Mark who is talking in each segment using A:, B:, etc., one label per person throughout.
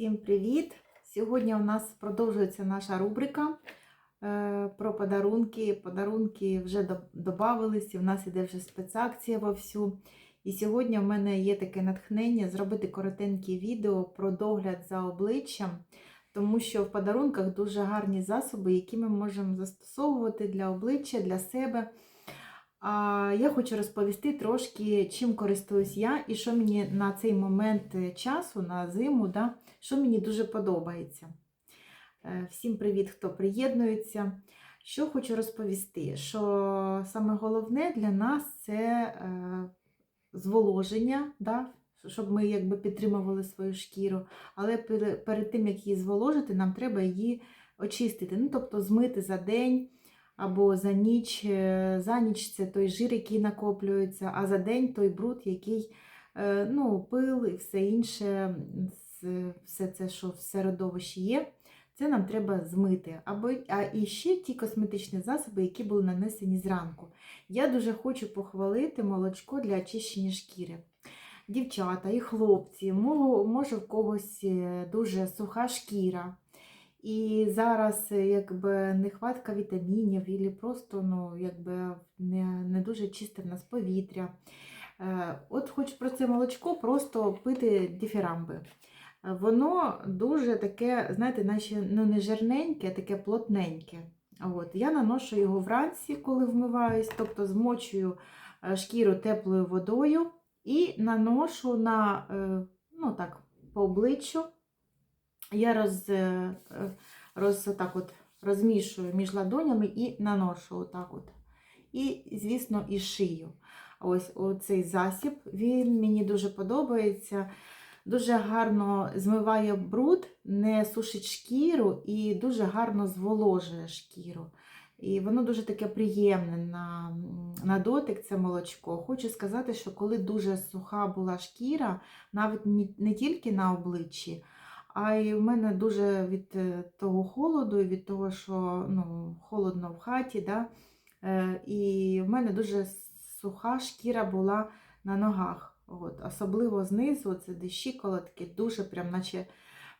A: Всім привіт! Сьогодні у нас продовжується наша рубрика е, про подарунки. Подарунки вже додавалися, у нас іде вже спецакція вовсю. І сьогодні в мене є таке натхнення зробити коротеньке відео про догляд за обличчям, тому що в подарунках дуже гарні засоби, які ми можемо застосовувати для обличчя, для себе. Я хочу розповісти трошки, чим користуюсь я і що мені на цей момент часу, на зиму, да, що мені дуже подобається. Е, Всім привіт, хто приєднується. Що хочу розповісти, що саме головне для нас це е, зволоження, да, щоб ми якби підтримували свою шкіру. Але перед тим, як її зволожити, нам треба її очистити, ну, тобто змити за день або за ніч. Е, за ніч це той жир, який накоплюється, а за день той бруд, який е, ну, пил і все інше, все це, що в середовищі є, це нам треба змити. Або, А і ще ті косметичні засоби, які були нанесені зранку. Я дуже хочу похвалити молочко для очищення шкіри. Дівчата і хлопці, може в когось е, дуже суха шкіра. І зараз е, якби нехватка вітамінів, і просто ну, якби не не дуже чисте в нас повітря. Е, от хоч про це молочко просто пити дифірамби. Воно дуже таке, знаєте, наче ну, не жирненьке, а таке плотненьке. От. Я наношу його вранці, коли вмиваюсь, тобто змочую е, шкіру теплою водою і наношу на, ну так, по обличчю я роз, е, роз, так от, розмішую між ладонями і наношу отак от. І, звісно, і шию. Ось оцей засіб, він мені дуже подобається. Дуже гарно змиває бруд, не сушить шкіру і дуже гарно зволожує шкіру. І воно дуже таке приємне на на дотик, це молочко. Хочу сказати, що коли дуже суха була шкіра, навіть не тільки на обличчі, а й в мене дуже від е, того холоду, від того, що ну, холодно в хаті. Да? Е, і в мене дуже суха шкіра була на ногах. От, Особливо знизу, це де щиколотки, дуже прям наче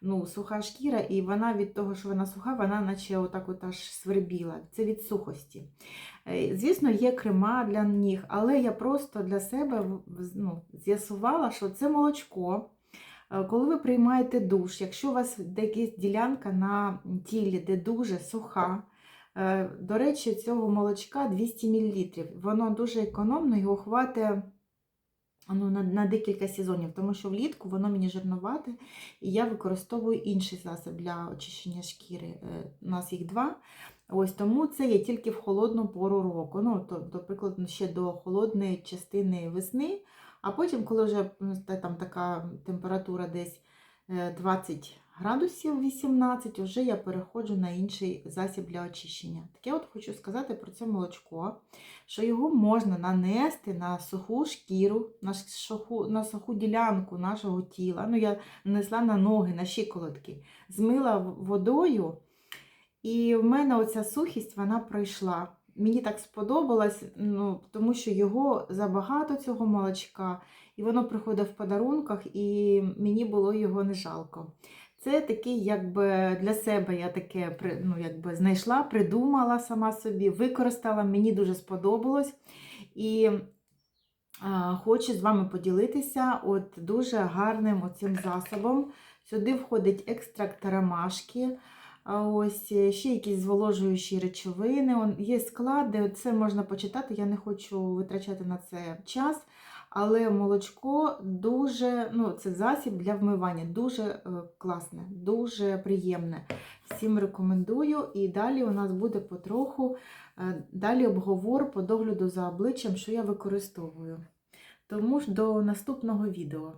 A: ну, суха шкіра, і вона від того, що вона суха, вона наче отак от аж свербіла. Це від сухості. Е, звісно, є крема для ніг, але я просто для себе ну, з'ясувала, що це молочко. Е, коли ви приймаєте душ, якщо у вас якась ділянка на тілі, де дуже суха, е, до речі, цього молочка 200 мл. Воно дуже економно, його хватить ну, на на декілька сезонів, тому що влітку воно мені жирнувате, і я використовую інший засіб для очищення шкіри. Е, у нас їх два. Ось Тому це є тільки в холодну пору року. Ну, то, До ще до холодної частини весни. А потім, коли вже там така температура десь 20 е, градусів 18, вже я переходжу на інший засіб для очищення. Так я от хочу сказати про це молочко, що його можна нанести на суху шкіру, на суху, на суху ділянку нашого тіла. Ну, Я нанесла на ноги, на щиколотки, змила водою, і в мене оця сухість вона пройшла. Мені так сподобалось, ну, тому що його забагато цього молочка, і воно приходить в подарунках, і мені було його не жалко. Це такий, якби для себе я таке ну, якби знайшла, придумала сама собі, використала, мені дуже сподобалось. І а, хочу з вами поділитися от дуже гарним оцим засобом. Сюди входить екстракт ромашки. Ось е, ще якісь зволожуючі речовини. Є склад, це можна почитати, я не хочу витрачати на це час. Але молочко дуже, ну, це засіб для вмивання, дуже е, класне, дуже приємне. Всім рекомендую. І далі у нас буде потроху е, далі обговор по догляду за обличчям, що я використовую. Тому ж до наступного відео.